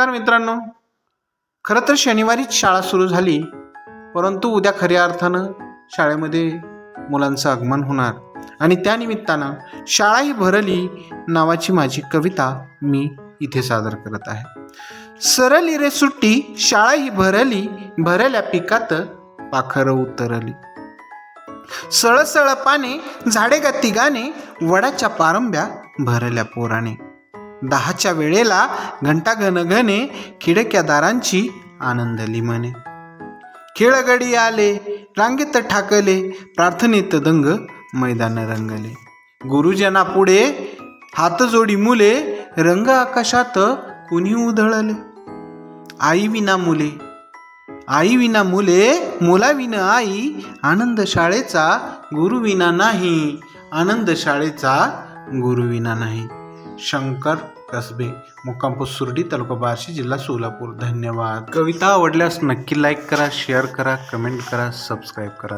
नमस्कार मित्रांनो. खरं तर शनिवारीच शाळा सुरू झाली परंतु उद्या खऱ्या अर्थानं शाळेमध्ये मुलांचं आगमन होणार. आणि त्यानिमित्तानं शाळाही भरली नावाची माझी कविता मी इथे सादर करत आहे. सरली रे सुट्टी शाळाही भरली भरल्या पिकात पाखरं उतरली. सळसळ पाने झाडे गती गाणे वडाच्या पारंब्या भरल्या पोराने. दहाच्या वेळेला घंटा घनघने खिडक्या दारांची आनंदली म्हणे खेळगडी आले रांगेत ठाकले प्रार्थनेत दंग मैदान रंगले. गुरुजना पुढे हातजोडी मुले रंग आकाशात कुणी उधळले? आई विना मुले आई विना मुले मुलाविना आई आनंद शाळेचा गुरुविना नाही आनंद शाळेचा गुरुविना नाही. शंकर कसबे मुक्कामपूर सुर्डी तालुका बार्शी जिल्हा सोलापूर. धन्यवाद. कविता आवडल्यास नक्की लाईक करा शेअर करा कमेंट करा सबस्क्राईब करा.